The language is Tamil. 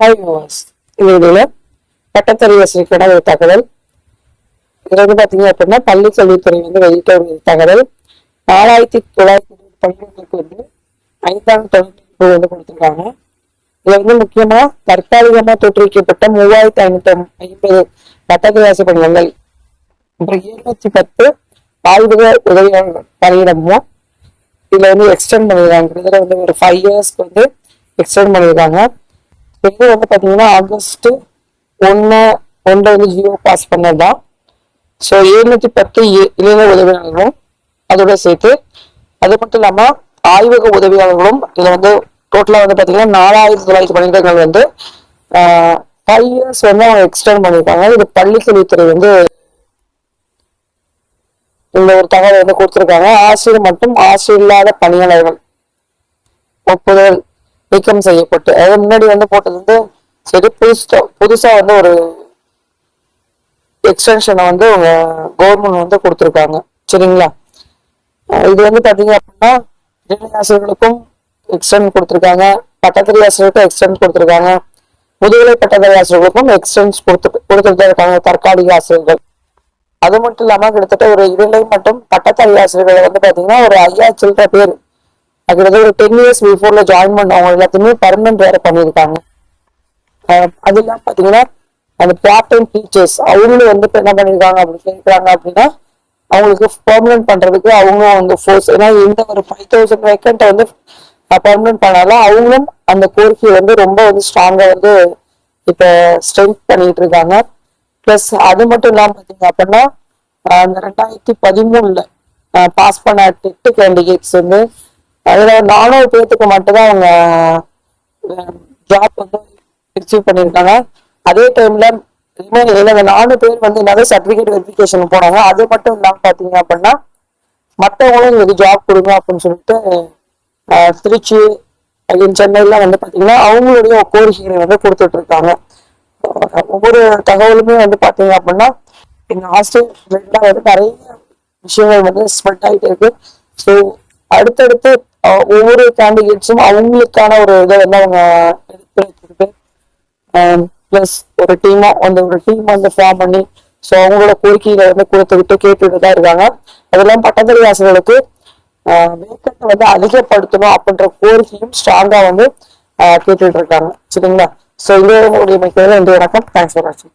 ஹாய் மோஸ் இது வீடியோல பட்டத்தறி வசதிக்கான ஒரு தகவல். இது வந்து பார்த்தீங்க அப்படின்னா பள்ளி கல்வித்துறை வந்து வெளியிட்ட ஒரு தகவல். நாலாயிரத்தி தொள்ளாயிரத்தி பன்னெண்டுக்கு வந்து ஐந்தாம் தொழில்நுட்பம் வந்து கொடுத்துருக்காங்க. இதில் வந்து முக்கியமாக தற்காலிகமாக தோற்றுவிக்கப்பட்ட மூவாயிரத்தி ஐநூத்தி ஐம்பது பட்டத்தறி பணியங்கள் அப்புறம் இருநூத்தி பத்து ஆய்வக உதவியாளர் பணியிடமும் இதில் வந்து எக்ஸ்டெண்ட் பண்ணியிருக்காங்க. கிட்டத்தட்ட வந்து ஒரு ஃபைவ் இயர்ஸ்க்கு வந்து எக்ஸ்டெண்ட் பண்ணியிருக்காங்க. இது வந்து பார்த்தீங்கன்னா ஆகஸ்ட் ஒன்று ஒன்றை வந்து ஜியோ பாஸ் பண்ணதுதான். ஸோ எழுநூத்தி பத்து இ- இளைஞர் உதவியாளர்களும் அதோட சேர்த்து அது மட்டும் இல்லாமல் ஆய்வக உதவியாளர்களும் இதில் வந்து டோட்டலாக வந்து பார்த்தீங்கன்னா நாலாயிரத்தி தொள்ளாயிரத்தி பன்னிரெண்டுகள் வந்து ஃபைவ் இயர்ஸ் வந்து அவங்க எக்ஸ்டெண்ட் பண்ணியிருக்காங்க. இது பள்ளிக்கல்வித்துறை வந்து இந்த ஒரு தகவல் வந்து கொடுத்துருக்காங்க. ஆசிரியர் மற்றும் ஆசிரியர் இல்லாத பணியாளர்கள் ஒப்புதல் நீக்கம் செய்யப்பட்டு அதாவது முன்னாடி வந்து போட்டது வந்து சரி புதுசா புதுசா வந்து ஒரு எக்ஸ்டென்ஷனை வந்து உங்க கவர்மெண்ட் வந்து கொடுத்துருக்காங்க. சரிங்களா? இது வந்து பாத்தீங்க அப்படின்னா இடைநிலை ஆசிரியர்களுக்கும் எக்ஸ்டெண்ட் கொடுத்துருக்காங்க. பட்டத்தறி ஆசிரியருக்கும் எக்ஸ்டென்ட் கொடுத்துருக்காங்க. முதுகலை பட்டதாரி ஆசிரியர்களுக்கும் எக்ஸ்டென்ஸ் கொடுத்து கொடுத்துட்டு தான் இருக்காங்க தற்காலிக ஆசிரியர்கள். அது மட்டும் இல்லாம கிட்டத்தட்ட ஒரு இடைநிலை மற்றும் பட்டதாரி ஆசிரியர்கள் வந்து பாத்தீங்கன்னா ஒரு ஐயா சில்லற பேர் கிட்டத்தட்ட ஒரு டென் இயர்ஸ் பிஃபோர்ல ஜாயின் பண்ணவங்க எல்லாத்தையுமே பர்மனன்ட் வேற பண்ணியிருக்காங்க. அது இல்லாம பாத்தீங்கன்னா அந்த பார்ட் டைம் டீச்சர்ஸ் அவங்களும் வந்து இப்போ என்ன பண்ணிருக்காங்க அப்படி கேட்குறாங்க அப்படின்னா அவங்களுக்கு பர்மனன்ட் பண்றதுக்கு அவங்க வந்து ஃபோர்ஸ் ஏன்னா இந்த ஒரு ஃபைவ் தௌசண்ட் வேக்கண்ட் வந்து பர்மனன்ட் பண்ணாலும் அவங்களும் அந்த கோரிக்கையை வந்து ரொம்ப வந்து ஸ்ட்ராங்கா வந்து இப்போ ஸ்ட்ரென்த் பண்ணிட்டு இருக்காங்க. பிளஸ் அது மட்டும் இல்லாமல் பார்த்தீங்க அப்படின்னா அந்த ரெண்டாயிரத்தி பதிமூணுல பாஸ் பண்ண டெட்டு கேண்டிடேட்ஸ் வந்து அதுல நானூறு பேர்த்துக்கு மட்டும்தான் அவங்க ஜாப் வந்து ரிசீவ் பண்ணியிருக்காங்க. அதே டைம்ல ரிமைனிங் அந்த நாலு பேர் வந்து என்னது சர்டிபிகேட் வெரிஃபிகேஷன் போனாங்க. அது மட்டும் இல்லாமல் பார்த்தீங்க அப்படின்னா மற்றவங்களும் எங்களுக்கு ஜாப் கொடுங்க அப்படின்னு சொல்லிட்டு திருச்சி again சென்னையிலாம் வந்து பார்த்தீங்கன்னா அவங்களுடைய கோரிக்கைகளை வந்து கொடுத்துட்டு இருக்காங்க ஒவ்வொரு தகவலுமே வந்து பார்த்தீங்க அப்படின்னா எங்கள் ஹாஸ்டல் வந்து நிறைய விஷயங்கள் வந்து ஸ்ப்ரெட் ஆகிட்டு இருக்கு. ஸோ அடுத்தடுத்து ஒவ்வொரு கேண்டிடேட்ஸும் அவங்களுக்கான ஒரு இதை வந்து அவங்க எடுத்து வச்சிருக்கு ப்ளஸ் ஒரு டீமா அந்த ஒரு டீம் வந்து ஃபார்ம் பண்ணி ஸோ அவங்களோட கோரிக்கைகளை வந்து கொடுத்துக்கிட்டு கேட்டுட்டு தான் இருக்காங்க. அதெல்லாம் பட்டதாரி ஆசிரியர்களுக்கு வேக்கத்தை வந்து அதிகப்படுத்தணும் அப்படின்ற கோரிக்கையும் ஸ்ட்ராங்கா வந்து கேட்டுட்டு இருக்காங்க. சரிங்களா? ஸோ இதோட உங்களுடைய மிக்க நன்றி வணக்கம். தேங்க்ஸ் ஃபார் வாட்சிங்